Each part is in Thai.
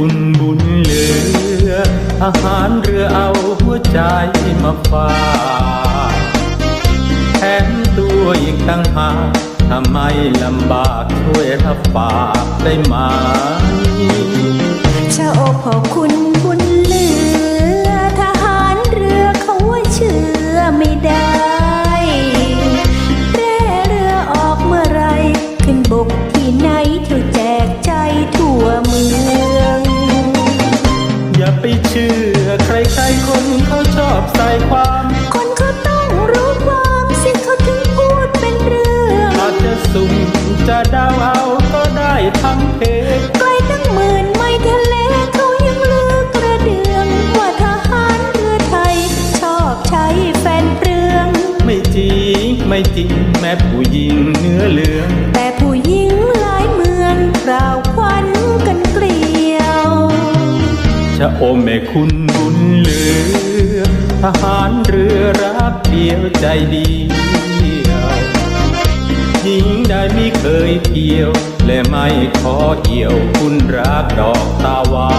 คุณบุญเหลือ อาหารเรือเอาหัวใจมาฝากแถมตัวอีกตั้งหากทำไมลำบากช่วยรับปากได้ไหมจะอบขอบคุณ ไปเชื่อ ใครๆคนเขาชอบใส่ความ คนเขาต้องรู้ความสิ่งเขาถึงพูดเป็นเรื่องอาจจะสุ่มจะเดาเอาก็ได้ทั้งเพศไกลตั้งหมื่นไม่ทะเลเขายังลือกระเดืองว่าทหารเรือไทย ชอบใช้แฟนเปลือง ไม่จริงไม่จริงแม้ผู้หญิงเนื้อเหลือง แต่ผู้หญิงหลายเมืองกล่าวควัน ชะโอมแม่คุณบุญเหลือ ทหารเรือรักเดียวใจเดียวหญิงได้ไม่เคยเกี่ยว และไม่ขอเอี่ยวคุณรักดอกตาหวา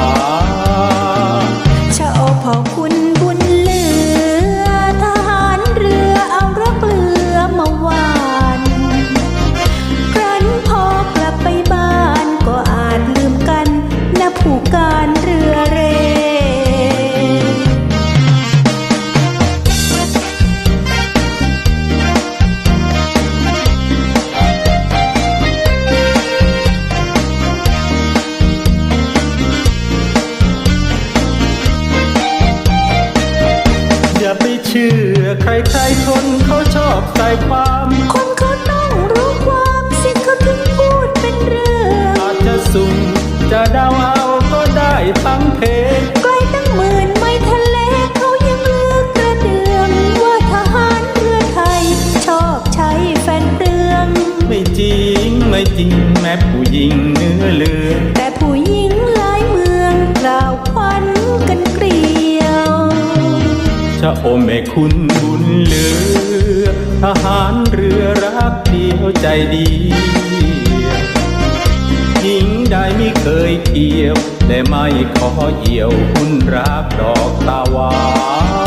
นชะโอพอ เชื่อใครๆคนเขาชอบใส่ความคนเขาต้องรู้ความสิ่งเขาถึงพูดเป็นเรื่องอาจจะสุ่มจะเดาเอาก็ได้ทั้งเพศไกลตั้งหมื่นไม่ทะเลเขายังเลือกกระเดืองว่าทหารเรือไทย ชอบใช้แฟนเปลือง ไม่จริงไม่จริงแม้ผู้หญิงเนื้อเหลือง โอมแม่คุณบุญเหลือ ทหารเรือรักเดียวใจดีหญิงใดไม่เคยเกี่ยวแต่ไม่ขอเหี่ยวคุณรักดอกตาวาน